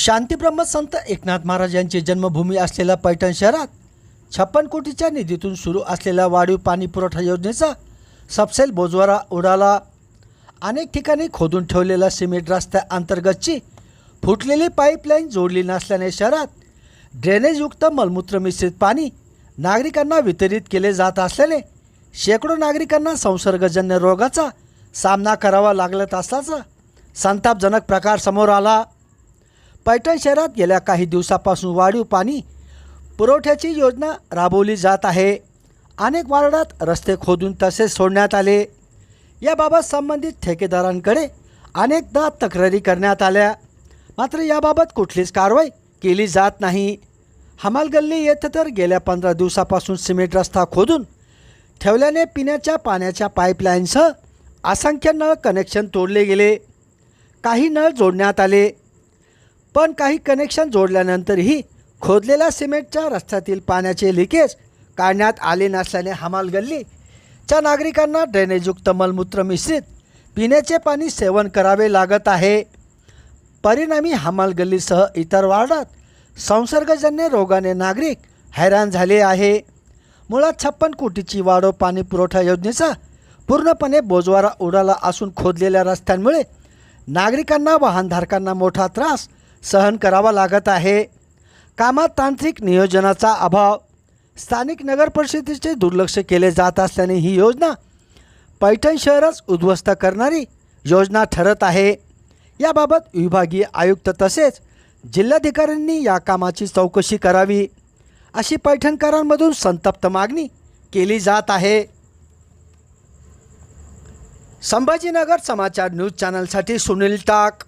शांतीब्रह्म संत एकनाथ महाराज यांची जन्मभूमी असलेल्या पैठण शहरात छप्पन कोटीच्या निधीतून सुरू असलेल्या वाढीव पाणी पुरवठा योजनेचा सबसेल बोजवारा उडाला. अनेक ठिकाणी खोदून ठेवलेल्या सिमेंट रस्त्या अंतर्गतची फुटलेली पाईपलाईन जोडली नसल्याने शहरात ड्रेनेजयुक्त मलमूत्र मिश्रित पाणी नागरिकांना वितरित केले जात असल्याने शेकडो नागरिकांना संसर्गजन्य रोगाचा सामना करावा लागत असल्याचा संतापजनक प्रकार समोर आला. पैठण शहरात गेल्या काही दिवसापासून वाढीव पाणी पुरवठ्याची योजना राबवली जात आहे. अनेक वार्डात रस्ते खोदून तसेच सोडण्यात आले. याबाबत संबंधित ठेकेदारांकडे अनेकदा तक्रारी करण्यात आल्या. मात्र याबाबत कुठलीच कारवाई केली जात नाही. हमालगल्ली येथे तर गेल्या पंधरा दिवसापासून सिमेंट रस्ता खोदून ठेवल्याने पिण्याच्या पाण्याच्या पाईपलाईनसह असंख्य नळ कनेक्शन तोडले गेले. काही नळ जोडण्यात आले. पण काही कनेक्शन जोडल्यानंतरही खोदलेल्या सिमेंटच्या रस्त्यातील पाण्याचे लिकेज काढण्यात आले नसल्याने हमाल गल्लीच्या नागरिकांना ड्रेनेजयुक्त मलमूत्र मिश्रित पिण्याचे पाणी सेवन करावे लागत आहे. परिणामी हमाल गल्लीसह इतर वार्डात संसर्गजन्य रोगाने नागरिक हैराण झाले आहे. मुळात छप्पन कोटीची वाढव पाणी पुरवठा योजनेचा पूर्णपणे बोजवारा उडाला असून खोदलेल्या रस्त्यांमुळे नागरिकांना वाहनधारकांना मोठा त्रास सहन करावा लागत आहे. कामात तांत्रिक नियोजनाचा अभाव. स्थानिक नगर परिषदेचे दुर्लक्ष केले जात असल्याने ही योजना पैठण शहरच उद्ध्वस्त करणारी योजना ठरत आहे. याबाबत विभागीय आयुक्त तसेच जिल्हाधिकाऱ्यांनी या कामाची चौकशी करावी. अशी पैठणकरांमधून संतप्त मागणी केली जात आहे. संभाजीनगर समाचार न्यूज चॅनलसाठी सुनील टाक.